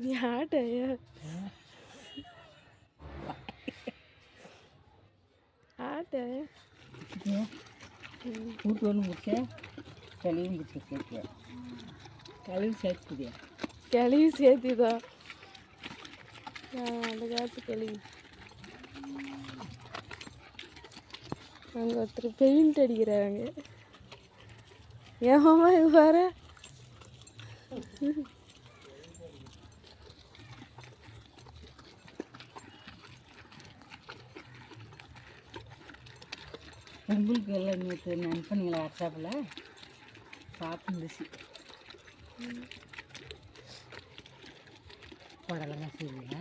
ഞാൻ ஆட்ட கூட்டு ஒன்று முடிச்ச கழிவும் பிடிச்சி சேர்த்து கழிவு சேர்த்துதியா சேர்த்திதான் அந்த காலத்து கிளவி அங்கே ஒருத்தர் பெயிண்ட் அடிக்கிறாங்க. ஏன் மாமா இது பாரு உங்களுக்கு எல்லாம் நேற்று அனுப்புனீங்களா வாட்ஸ்அப்பில் சாப்பிட்டுருந்துச்சு புடலங்க செய்வீங்க